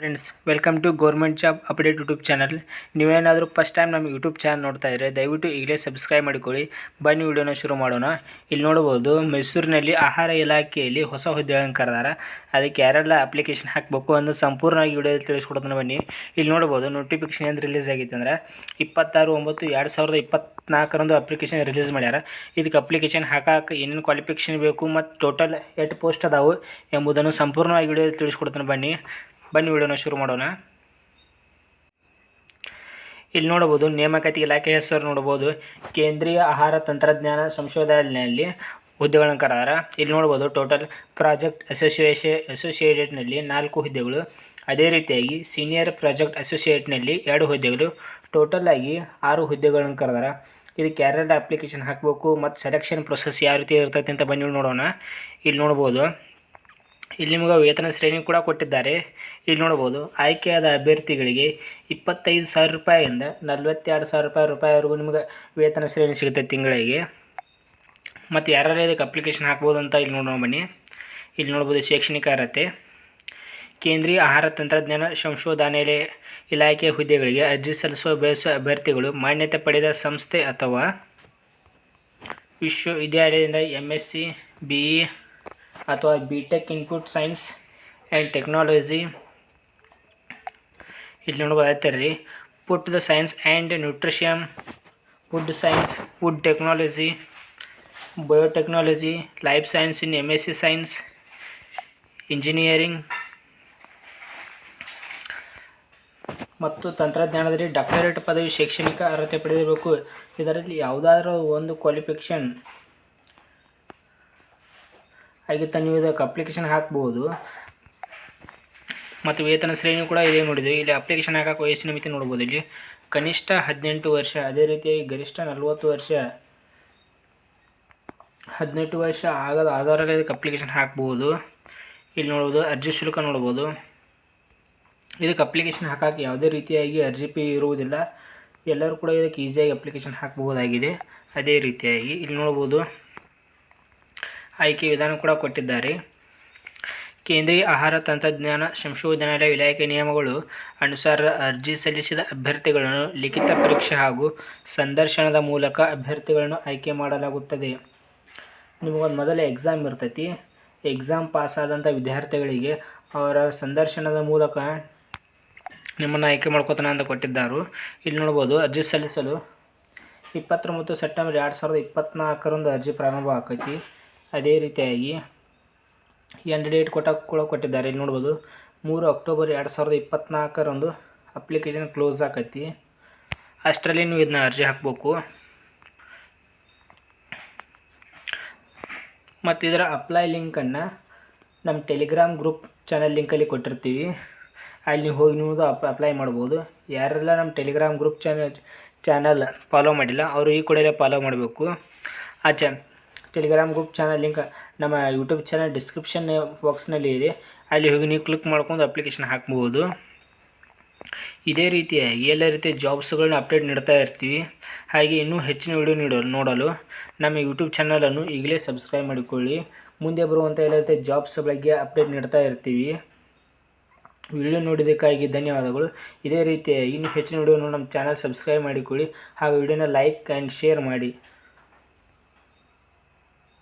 Friends welcome to government job update YouTube channel ನೀವೇನಾದರೂ first time ನಮ್ಮ YouTube channel ನೋಡ್ತಾ ಇದ್ದರೆ ದಯವಿಟ್ಟು ಈಗಲೇ ಸಬ್ಸ್ಕ್ರೈಬ್ ಮಾಡಿಕೊಳ್ಳಿ. ಬನ್ನಿ ವಿಡಿಯೋನ ಶುರು ಮಾಡೋಣ. ಇಲ್ಲಿ ನೋಡ್ಬೋದು ಮೈಸೂರಿನಲ್ಲಿ ಆಹಾರ ಇಲಾಖೆಯಲ್ಲಿ ಹೊಸ ಹುದ್ದೆಗಳನ್ನು ಕರೆದಾರ. ಅದಕ್ಕೆ ಯಾರೆಲ್ಲ ಅಪ್ಲಿಕೇಶನ್ ಹಾಕಬೇಕು ಅನ್ನೋದು ಸಂಪೂರ್ಣವಾಗಿ ವಿಡಿಯೋದಲ್ಲಿ ತಿಳಿಸ್ಕೊಡ್ತಾನೆ ಬನ್ನಿ. ಇಲ್ಲಿ ನೋಡ್ಬೋದು ನೋಟಿಫಿಕೇಶನ್ ಏನು ರಿಲೀಸ್ ಆಗಿತ್ತು ಅಂದರೆ ಇಪ್ಪತ್ತಾರು, ಒಂಬತ್ತು, ಎರಡು ಸಾವಿರದ ಇಪ್ಪತ್ನಾಲ್ಕರಂದು ಅಪ್ಲಿಕೇಶನ್ ರಿಲೀಸ್ ಮಾಡ್ಯಾರ. ಇದಕ್ಕೆ ಅಪ್ಲಿಕೇಶನ್ ಹಾಕಕ್ಕೆ ಏನೇನು ಕ್ವಾಲಿಫಿಕೇಷನ್ ಬೇಕು ಮತ್ತು ಟೋಟಲ್ ಎಷ್ಟು ಪೋಸ್ಟ್ ಅದಾವು ಎಂಬುದನ್ನು ಸಂಪೂರ್ಣವಾಗಿ ವಿಡಿಯೋದಲ್ಲಿ ತಿಳಿಸ್ಕೊಡ್ತಾನೆ ಬನ್ನಿ. ಬನ್ನಿ ವಿಡಿಯೋನ ಶುರು ಮಾಡೋಣ. ಇಲ್ಲಿ ನೋಡಬಹುದು ನೇಮಕಾತಿ ಇಲಾಖೆ ಹೆಸರು ನೋಡಬಹುದು. ಕೇಂದ್ರೀಯ ಆಹಾರ ತಂತ್ರಜ್ಞಾನ ಸಂಶೋಧನೆಯಲ್ಲಿ ಹುದ್ದೆಗಳನ್ನು ಕರೆದಾರ ಇಲ್ಲಿ ನೋಡ್ಬೋದು ಟೋಟಲ್ ಪ್ರಾಜೆಕ್ಟ್ ಅಸೋಸಿಯೇಷ, ಅಸೋಸಿಯೇಟೆಡ್ನಲ್ಲಿ ನಾಲ್ಕು ಹುದ್ದೆಗಳು. ಅದೇ ರೀತಿಯಾಗಿ ಸೀನಿಯರ್ ಪ್ರಾಜೆಕ್ಟ್ ಅಸೋಸಿಯೇಟ್ನಲ್ಲಿ ಎರಡು ಹುದ್ದೆಗಳು. ಟೋಟಲ್ ಆಗಿ ಆರು ಹುದ್ದೆಗಳನ್ನು ಕರೆದಾರ ಇದು ಕ್ಯಾರಿಯರ್ ಅಪ್ಲಿಕೇಶನ್ ಹಾಕಬೇಕು ಮತ್ತು ಸೆಲೆಕ್ಷನ್ ಪ್ರೊಸೆಸ್ ಯಾವ ರೀತಿ ಇರ್ತೈತೆ ಅಂತ ಬಂದು ನೋಡೋಣ. ಇಲ್ಲಿ ನೋಡ್ಬೋದು ಇಲ್ಲಿ ನಿಮಗೆ ವೇತನ ಶ್ರೇಣಿ ಕೂಡ ಕೊಟ್ಟಿದ್ದಾರೆ. ಇಲ್ಲಿ ನೋಡ್ಬೋದು ಆಯ್ಕೆಯಾದ ಅಭ್ಯರ್ಥಿಗಳಿಗೆ ಇಪ್ಪತ್ತೈದು ಸಾವಿರ ರೂಪಾಯಿಯಿಂದ ನಲ್ವತ್ತೆರಡು ಸಾವಿರ ರೂಪಾಯಿ ರೂಪಾಯಿವರೆಗೂ ನಿಮಗೆ ವೇತನ ಶ್ರೇಣಿ ಸಿಗುತ್ತೆ ತಿಂಗಳಿಗೆ. ಮತ್ತು ಯಾರ್ಯಾರು ಇದಕ್ಕೆ ಅಪ್ಲಿಕೇಶನ್ ಹಾಕ್ಬೋದು ಅಂತ ಇಲ್ಲಿ ನೋಡೋಣ ಬನ್ನಿ. ಇಲ್ಲಿ ನೋಡ್ಬೋದು ಶೈಕ್ಷಣಿಕ ಅರ್ಹತೆ, ಕೇಂದ್ರೀಯ ಆಹಾರ ತಂತ್ರಜ್ಞಾನ ಸಂಶೋಧನೆಲೆ ಇಲಾಖೆ ಹುದ್ದೆಗಳಿಗೆ ಅರ್ಜಿ ಸಲ್ಲಿಸುವ ಬಯಸುವ ಅಭ್ಯರ್ಥಿಗಳು ಮಾನ್ಯತೆ ಪಡೆದ ಸಂಸ್ಥೆ ಅಥವಾ ವಿಶ್ವವಿದ್ಯಾಲಯದಿಂದ M S C B E ಅಥವಾ B tech in food science and technology ಇಲ್ಲಿ ನೋಡ್ಬೋದು ರೀ ಪುಟ್ the science and nutrition food science food technology biotechnology life science in M S C science engineering ಮತ್ತು ತಂತ್ರಜ್ಞಾನದಲ್ಲಿ ಡಾಕ್ಟರೇಟ್ ಪದವಿ ಶೈಕ್ಷಣಿಕ ಅರ್ಹತೆ ಪಡೆದಿರಬೇಕು. ಇದರಲ್ಲಿ ಯಾವುದಾದ್ರೂ ಒಂದು ಕ್ವಾಲಿಫಿಕೇಷನ್ ಆಗಿತ್ತ ನೀವು ಇದಕ್ಕೆ ಅಪ್ಲಿಕೇಶನ್ ಹಾಕ್ಬೋದು. ಮತ್ತು ವೇತನ ಶ್ರೇಣಿ ಕೂಡ ಇದೆ ನೋಡಿದ್ವಿ. ಇಲ್ಲಿ ಅಪ್ಲಿಕೇಶನ್ ಹಾಕಕ್ಕೆ ವಯಸ್ಸಿನ ಮಿತಿ ನೋಡ್ಬೋದು. ಇಲ್ಲಿ ಕನಿಷ್ಠ ಹದಿನೆಂಟು ವರ್ಷ, ಅದೇ ರೀತಿಯಾಗಿ ಗರಿಷ್ಠ ನಲ್ವತ್ತು ವರ್ಷ, ಹದಿನೆಂಟು ವರ್ಷ ಆಗದ ಆಧಾರದಲ್ಲಿ ಇದಕ್ಕೆ ಅಪ್ಲಿಕೇಶನ್ ಹಾಕ್ಬೋದು. ಇಲ್ಲಿ ನೋಡ್ಬೋದು, ಅರ್ಜಿ ಶುಲ್ಕ ನೋಡ್ಬೋದು. ಇದಕ್ಕೆ ಅಪ್ಲಿಕೇಶನ್ ಹಾಕಕ್ಕೆ ಯಾವುದೇ ರೀತಿಯಾಗಿ ಅರ್ಜಿ ಪಿ ಇರುವುದಿಲ್ಲ. ಎಲ್ಲರೂ ಕೂಡ ಇದಕ್ಕೆ ಈಸಿಯಾಗಿ ಅಪ್ಲಿಕೇಶನ್ ಹಾಕ್ಬೋದಾಗಿದೆ ಅದೇ ರೀತಿಯಾಗಿ ಇಲ್ಲಿ ನೋಡ್ಬೋದು. ಆಯ್ಕೆ ವಿಧಾನ ಕೂಡ ಕೊಟ್ಟಿದ್ದಾರೆ. ಕೇಂದ್ರೀಯ ಆಹಾರ ತಂತ್ರಜ್ಞಾನ, ಸಂಶೋಧನಾಲಯ, ಇಲಾಖೆ ನಿಯಮಗಳು ಅನುಸಾರ ಅರ್ಜಿ ಸಲ್ಲಿಸಿದ ಅಭ್ಯರ್ಥಿಗಳನ್ನು ಲಿಖಿತ ಪರೀಕ್ಷೆ ಹಾಗೂ ಸಂದರ್ಶನದ ಮೂಲಕ ಅಭ್ಯರ್ಥಿಗಳನ್ನು ಆಯ್ಕೆ ಮಾಡಲಾಗುತ್ತದೆ. ನಿಮಗೊಂದು ಮೊದಲೇ ಎಕ್ಸಾಮ್ ಇರ್ತೈತಿ. ಎಕ್ಸಾಮ್ ಪಾಸ್ ಆದಂಥ ವಿದ್ಯಾರ್ಥಿಗಳಿಗೆ ಅವರ ಸಂದರ್ಶನದ ಮೂಲಕ ನಿಮ್ಮನ್ನು ಆಯ್ಕೆ ಮಾಡ್ಕೋತಾನೆ ಅಂತ ಕೊಟ್ಟಿದ್ದರು. ಇಲ್ಲಿ ನೋಡ್ಬೋದು, ಅರ್ಜಿ ಸಲ್ಲಿಸಲು ಇಪ್ಪತ್ತೊಂಬತ್ತು ಸೆಪ್ಟೆಂಬರ್ ಎರಡು ಸಾವಿರದ ಇಪ್ಪತ್ತ್ನಾಲ್ಕರಂದು ಅರ್ಜಿ ಪ್ರಾರಂಭ ಆಕೈತಿ ಅದೇ ರೀತಿಯಾಗಿ ಎಂಡ್ ಡೇಟ್ ಕೊಟ್ಟ ಕೂಡ ಕೊಟ್ಟಿದ್ದಾರೆ. ಇಲ್ಲಿ ನೋಡ್ಬೋದು, ಮೂರು ಅಕ್ಟೋಬರ್ ಎರಡು ಸಾವಿರದ ಇಪ್ಪತ್ತ್ನಾಲ್ಕರಂದು ಅಪ್ಲಿಕೇಶನ್ ಕ್ಲೋಸ್ ಆಕೈತಿ. ಅಷ್ಟರಲ್ಲಿ ನೀವು ಇದನ್ನ ಅರ್ಜಿ ಹಾಕಬೇಕು. ಮತ್ತು ಇದರ ಅಪ್ಲೈ ಲಿಂಕನ್ನು ನಮ್ಮ ಟೆಲಿಗ್ರಾಮ್ ಗ್ರೂಪ್ ಚಾನಲ್ ಲಿಂಕಲ್ಲಿ ಕೊಟ್ಟಿರ್ತೀವಿ. ಅಲ್ಲಿ ನೀವು ಹೋಗಿ ನೀವು ಅಪ್ ಅಪ್ಲೈ ಮಾಡ್ಬೋದು. ಯಾರೆಲ್ಲ ನಮ್ಮ Telegram group channel channel follow ಮಾಡಿಲ್ಲ, ಅವರು ಈ ಕೂಡಲೇ ಫಾಲೋ ಮಾಡಬೇಕು. ಆ ಚ ಟೆಲಿಗ್ರಾಮ್ ಗ್ರೂಪ್ ಚಾನಲ್ ಲಿಂಕ್ ನಮ್ಮ ಯೂಟ್ಯೂಬ್ ಚಾನಲ್ ಡಿಸ್ಕ್ರಿಪ್ಷನ್ ಬಾಕ್ಸ್ನಲ್ಲಿ ಇದೆ. ಅಲ್ಲಿ ಹೋಗಿ ನೀವು ಕ್ಲಿಕ್ ಮಾಡ್ಕೊಂಡು ಅಪ್ಲಿಕೇಶನ್ ಹಾಕ್ಬೋದು. ಇದೇ ರೀತಿಯಾಗಿ ಎಲ್ಲ ರೀತಿಯ ಜಾಬ್ಸ್ಗಳನ್ನ ಅಪ್ಡೇಟ್ ನೀಡ್ತಾ ಇರ್ತೀವಿ. ಹಾಗೆ ಇನ್ನೂ ಹೆಚ್ಚಿನ ವಿಡಿಯೋ ನೀಡಲು ನೋಡಲು ನಮ್ಮ ಯೂಟ್ಯೂಬ್ ಚಾನಲನ್ನು ಈಗಲೇ ಸಬ್ಸ್ಕ್ರೈಬ್ ಮಾಡಿಕೊಳ್ಳಿ. ಮುಂದೆ ಬರುವಂಥ ಎಲ್ಲ ರೀತಿಯ ಜಾಬ್ಸ್ ಬಗ್ಗೆ ಅಪ್ಡೇಟ್ ನೀಡ್ತಾ ಇರ್ತೀವಿ. ವಿಡಿಯೋ ನೋಡಿದ್ದಕ್ಕಾಗಿ ಧನ್ಯವಾದಗಳು. ಇದೇ ರೀತಿಯಾಗಿ ಇನ್ನೂ ಹೆಚ್ಚಿನ ವಿಡಿಯೋ ನಮ್ಮ ಚಾನಲ್ ಸಬ್ಸ್ಕ್ರೈಬ್ ಮಾಡಿಕೊಳ್ಳಿ. ಹಾಗೂ ವಿಡಿಯೋನ ಲೈಕ್ ಆ್ಯಂಡ್ ಶೇರ್ ಮಾಡಿ.